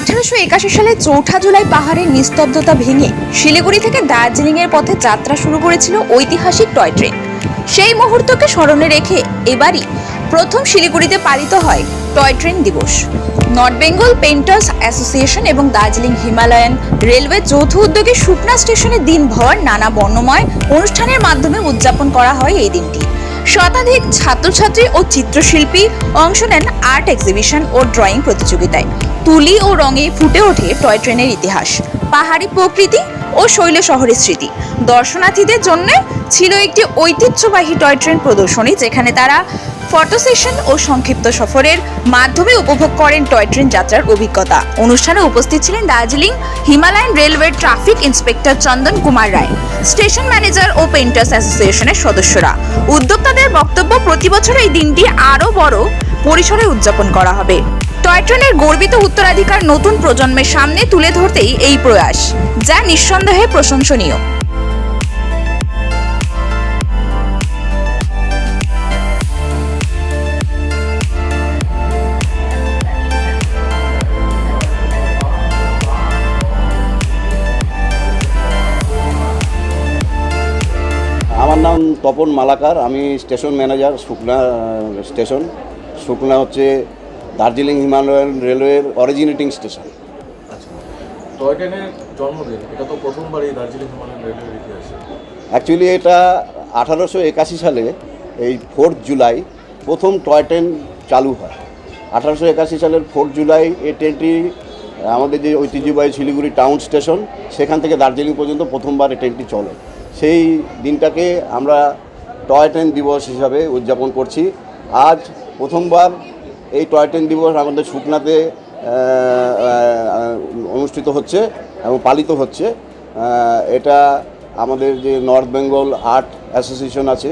আঠারোশো একাশি সালে চৌঠা জুলাই পাহাড়ের নিস্তব্ধতা ভেঙে শিলিগুড়ি থেকে দার্জিলিংয়ের পথে যাত্রা শুরু করেছিল ঐতিহাসিক টয় ট্রেন। সেই মুহূর্তকে স্মরণে রেখে এবারই প্রথম শিলিগুড়িতে পালিত হয় টয় ট্রেন দিবস। নর্থ বেঙ্গল পেন্টার্স অ্যাসোসিয়েশন এবং দার্জিলিং হিমালয়ান রেলওয়ে যৌথ উদ্যোগে সুকনা স্টেশনে দিনভর নানা বর্ণময় অনুষ্ঠানের মাধ্যমে উদযাপন করা হয় এই দিনটি। শতাধিক ছাত্রছাত্রী ও চিত্রশিল্পী অংশ নেন আর্ট এক্সিবিশন ও ড্রয়িং প্রতিযোগিতায়। তুলি ও রঙে ফুটে ওঠে টয় ট্রেনের ইতিহাস, পাহাড়ি প্রকৃতি ও শৈল শহরের স্মৃতি। দর্শনার্থীদের জন্য ছিল একটি ঐতিহ্যবাহী টয় ট্রেন প্রদর্শনী, যেখানে তারা ফটো সেশন ও সংক্ষিপ্ত সফরের মাধ্যমে উপভোগ করেন টয় ট্রেন যাত্রার অভিজ্ঞতা। অনুষ্ঠানে উপস্থিত ছিলেন দার্জিলিং হিমালয়ান রেলওয়ের traffic inspector Chandan Kumar Roy, station manager ও পেন্টার্স অ্যাসোসিয়েশনের সদস্যরা। উদ্যোক্তাদের বক্তব্য, প্রতি বছর এই দিনটি আরও বড় পরিসরে উদযাপন করা হবে। টয় ট্রেনের গর্বিত উত্তরাধিকার নতুন প্রজন্মের সামনে তুলে ধরতেই এই প্রয়াস, যা নিঃসন্দেহে প্রশংসনীয়। নাম তপন মালাকার আমি স্টেশন ম্যানেজার শুকনা স্টেশন। শুকনা হচ্ছে দার্জিলিং হিমালয়ান রেলওয়ের অরিজিনেটিং স্টেশন। জন্মদিন এটা তো প্রথমবার দার্জিলিং হিমালয়ান রেলওয়ের ইতিহাসে। অ্যাকচুয়ালি এটা আঠারোশো একাশি সালে এই ফোর্থ জুলাই প্রথম টয় ট্রেন চালু হয়। আঠারোশো একাশি সালের ফোর্থ জুলাই এই ট্রেনটি আমাদের যে ঐতিহ্যবাহী শিলিগুড়ি টাউন স্টেশন সেখান থেকে দার্জিলিং পর্যন্ত প্রথমবার এই ট্রেনটি চলে। সেই দিনটাকে আমরা টয় ট্রেন দিবস হিসাবে উদযাপন করছি। আজ প্রথমবার এই টয় ট্রেন দিবস আমাদের শুকনাতে অনুষ্ঠিত হচ্ছে এবং পালিত হচ্ছে। এটা আমাদের যে নর্থ বেঙ্গল আর্ট অ্যাসোসিয়েশন আছে,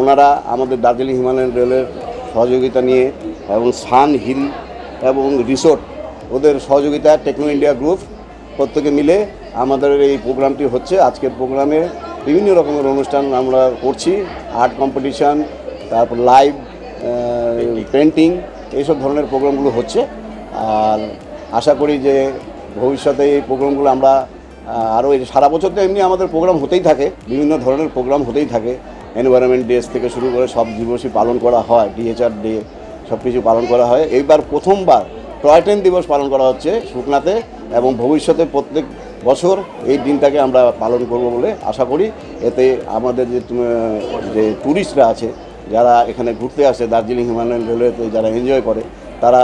ওনারা আমাদের দার্জিলিং হিমালয়ান রেলের সহযোগিতা নিয়ে এবং সান হিল এবং রিসোর্ট, ওদের সহযোগিতা টেকনো ইন্ডিয়া গ্রুপ প্রত্যেকে মিলে আমাদের এই প্রোগ্রামটি হচ্ছে। আজকের প্রোগ্রামে বিভিন্ন রকমের অনুষ্ঠান আমরা করছি আর্ট কম্পিটিশান তারপর লাইভ পেন্টিং এইসব ধরনের প্রোগ্রামগুলো হচ্ছে। আর আশা করি যে ভবিষ্যতে এই প্রোগ্রামগুলো আমরা আরও সারা বছর তো এমনি আমাদের প্রোগ্রাম হতেই থাকে, বিভিন্ন ধরনের প্রোগ্রাম হতেই থাকে। এনভায়রনমেন্ট ডেজ থেকে শুরু করে সব দিবসই পালন করা হয় ডিএচআর ডে সব কিছু পালন করা হয়। এইবার প্রথমবার টয় ট্রেন দিবস পালন করা হচ্ছে শুকনাতে এবং ভবিষ্যতে প্রত্যেক বছর এই দিনটাকে আমরা পালন করব বলে আশা করি। এতে আমাদের যে যে ট্যুরিস্টরা আছে, যারা এখানে ঘুরতে আসে দার্জিলিং, হিমালয়ান রেলওয়েতে যারা এনজয় করে, তারা